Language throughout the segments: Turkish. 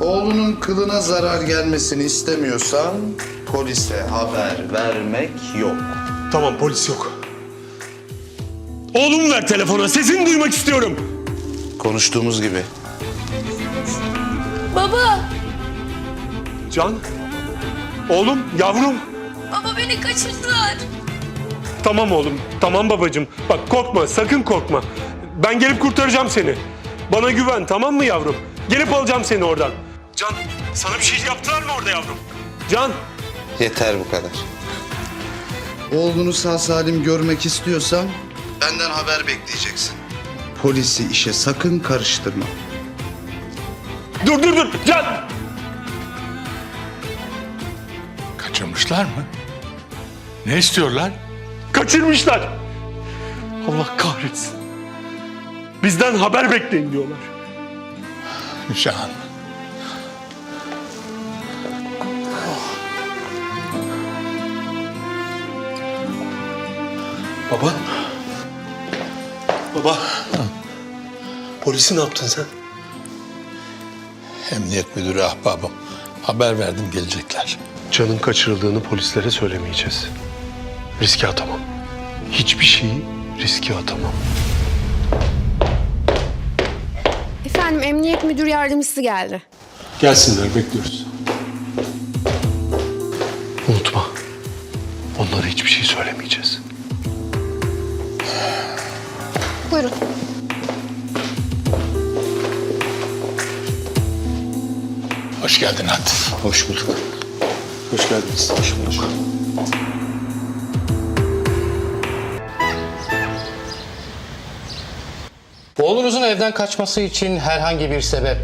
Oğlunun kılına zarar gelmesini istemiyorsan polise haber vermek yok. Tamam polis yok. Oğlumu ver telefona sesini duymak istiyorum. Konuştuğumuz gibi. Baba, Can. Oğlum yavrum. baba beni kaçırdılar. Tamam oğlum tamam babacığım. Bak korkma sakın korkma. Ben gelip kurtaracağım seni. Bana güven tamam mı yavrum? Gelip alacağım seni oradan. Can sana bir şey yaptılar mı orada yavrum? Can. Yeter bu kadar. Oğlunu sağ salim görmek istiyorsan benden haber bekleyeceksin. Polisi işe sakın karıştırma. Dur dur dur. Can. Kaçırmışlar mı? Ne istiyorlar? Kaçırmışlar. Allah kahretsin. Bizden haber bekleyin diyorlar. Can. Baba. Baba. Polisi ne yaptın sen? Emniyet müdürü ahbabım. Haber verdim gelecekler. Can'ın kaçırıldığını polislere söylemeyeceğiz. Riske atamam. Hiçbir şeyi riske atamam. Efendim emniyet müdür yardımcısı geldi. Gelsinler bekliyoruz. Unutma. Onlara hiçbir şey söylemeyeceğiz. Buyurun. Hoş geldin Atif. Hoş bulduk. Hoş geldiniz. Hoş bulduk. Oğlunuzun evden kaçması için herhangi bir sebep,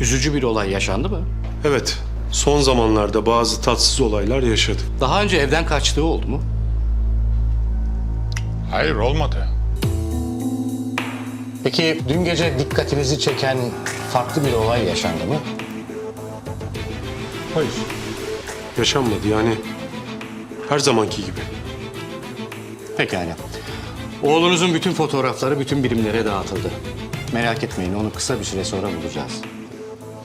üzücü bir olay yaşandı mı? Evet, son zamanlarda bazı tatsız olaylar yaşadık. Daha önce evden kaçtığı oldu mu? Hayır olmadı. Peki dün gece dikkatinizi çeken farklı bir olay yaşandı mı? Hayır. Yaşanmadı yani. Her zamanki gibi. Pekala. Oğlunuzun bütün fotoğrafları bütün birimlere dağıtıldı. Merak etmeyin onu kısa bir süre sonra bulacağız.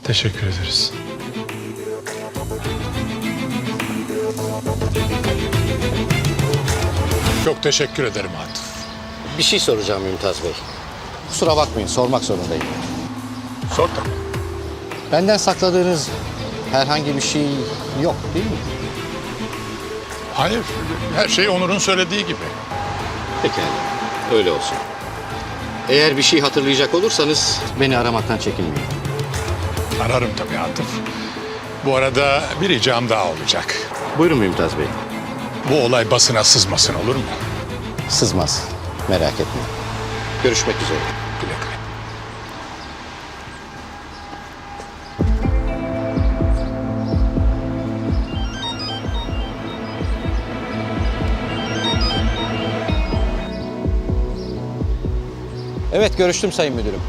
Teşekkür ederiz. Çok teşekkür ederim Atif. Bir şey soracağım Mümtaz Bey. Kusura bakmayın sormak zorundayım. Sor tabii. Benden sakladığınız herhangi bir şey yok değil mi? Hayır, her şey Onur'un söylediği gibi. Pekala, öyle olsun. Eğer bir şey hatırlayacak olursanız beni aramaktan çekinmeyin. Ararım tabii Atif. Bu arada bir ricam daha olacak. Buyurun Mümtaz Bey. Bu olay basına sızmasın olur mu? Sızmaz, merak etmeyin. Görüşmek üzere. Güle güle. Evet, görüştüm Sayın Müdürüm.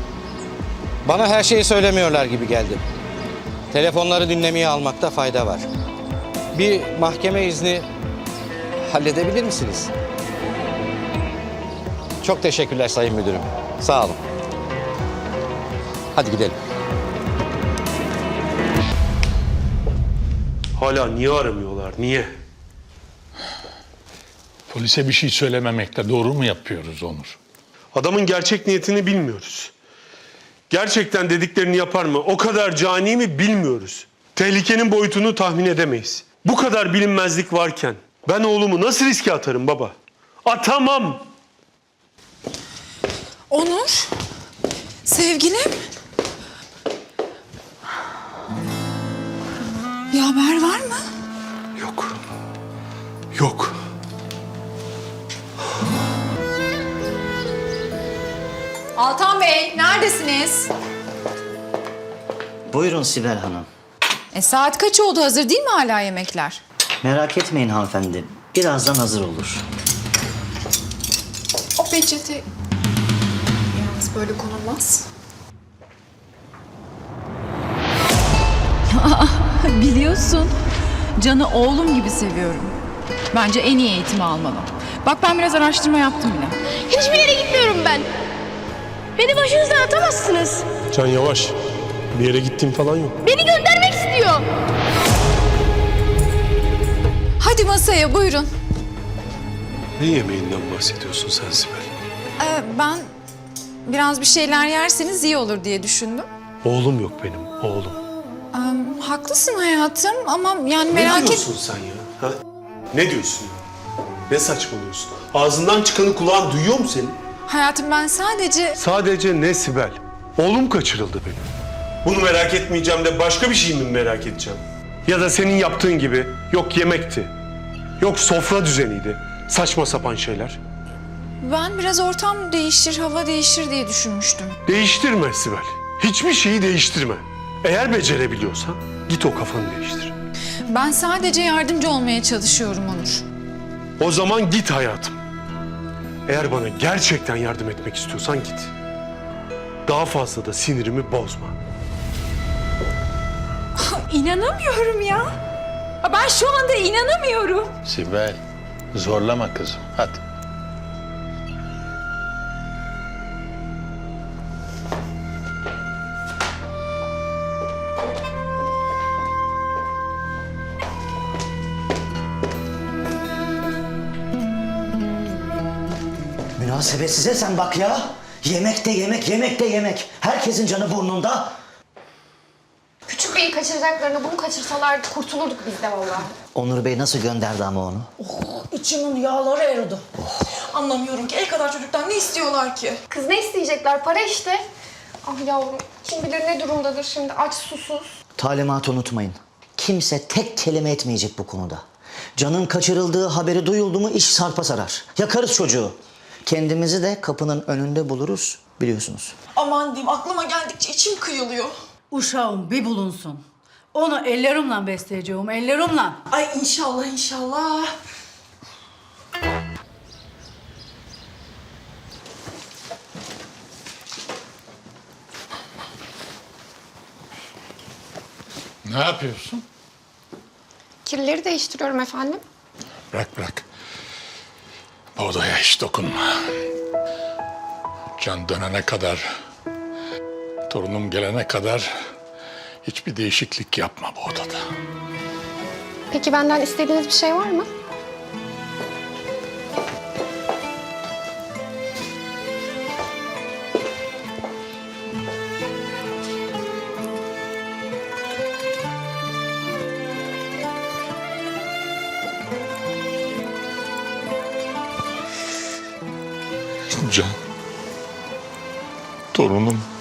Bana her şeyi söylemiyorlar gibi geldi. Telefonları dinlemeye almakta fayda var. Bir mahkeme izni halledebilir misiniz? Çok teşekkürler Sayın Müdürüm. Sağ olun. Hadi gidelim. Hala niye aramıyorlar? Niye? Polise bir şey söylememekte doğru mu yapıyoruz Onur? Adamın gerçek niyetini bilmiyoruz. Gerçekten dediklerini yapar mı? O kadar cani mi bilmiyoruz. Tehlikenin boyutunu tahmin edemeyiz. Bu kadar bilinmezlik varken ben oğlumu nasıl riske atarım baba? Atamam. Onur, sevgilim. Bir haber var mı? Yok. Yok. Altan Bey, neredesiniz? Buyurun Sibel Hanım. E saat kaç oldu? Hazır değil mi hala yemekler? Merak etmeyin hanımefendi. Birazdan hazır olur. O peçete... Yalnız böyle konulmaz. Biliyorsun. Can'ı oğlum gibi seviyorum. Bence en iyi eğitimi almalı. Bak ben biraz araştırma yaptım bile. Hiçbir yere gitmiyorum ben. Beni başınızdan atamazsınız. Can yavaş. Bir yere gittiğim falan yok. Beni göndermek istiyor. Hadi masaya buyurun. Ne yemeğinden bahsediyorsun sen Sibel? Ee, ben biraz bir şeyler yerseniz iyi olur diye düşündüm. Oğlum yok benim, oğlum. Ee, haklısın hayatım ama yani Ne merak et... diyorsun sen ya? Ha? Ne diyorsun ya? Ne saçmalıyorsun? Ağzından çıkanı kulağın duyuyor mu senin? Hayatım ben sadece... Sadece ne Sibel? Oğlum kaçırıldı benim. Bunu merak etmeyeceğim de başka bir şey mi merak edeceğim? Ya da senin yaptığın gibi yok yemekti, yok sofra düzeniydi. Saçma sapan şeyler. Ben biraz ortam değişir, hava değişir diye düşünmüştüm. Değiştirme Sibel. Hiçbir şeyi değiştirme. Eğer becerebiliyorsan git o kafanı değiştir. Ben sadece yardımcı olmaya çalışıyorum Onur. O zaman git hayatım. Eğer bana gerçekten yardım etmek istiyorsan git. Daha fazla da sinirimi bozma. İnanamıyorum ya. Ben şu anda inanamıyorum. Sibel, zorlama kızım. Hadi. Münasebetsize sen bak ya. Yemek de yemek, yemek de yemek. Herkesin canı burnunda. Küçük beyi kaçıracaklarını bunu kaçırsalardı kurtulurduk biz de vallahi. Onur Bey nasıl gönderdi ama onu? İçimin yağları eridi. Anlamıyorum ki el kadar çocuktan ne istiyorlar ki? Kız ne isteyecekler? Para işte. Ah yavrum kim bilir ne durumdadır şimdi aç susuz. Talimatı unutmayın. Kimse tek kelime etmeyecek bu konuda. Canın kaçırıldığı haberi duyuldu mu iş sarpa sarar. Yakarız çocuğu. Kendimizi de kapının önünde buluruz biliyorsunuz. Aman diyeyim aklıma geldikçe içim kıyılıyor. Uşağım bir bulunsun. Onu ellerimle besleyeceğim, ellerimle. Ay inşallah inşallah. Ne yapıyorsun? Kirleri değiştiriyorum efendim. Bırak bırak. Bu odaya hiç dokunma. Can dönene kadar, torunum gelene kadar hiçbir değişiklik yapma bu odada. Peki benden istediğiniz bir şey var mı? Can, torunum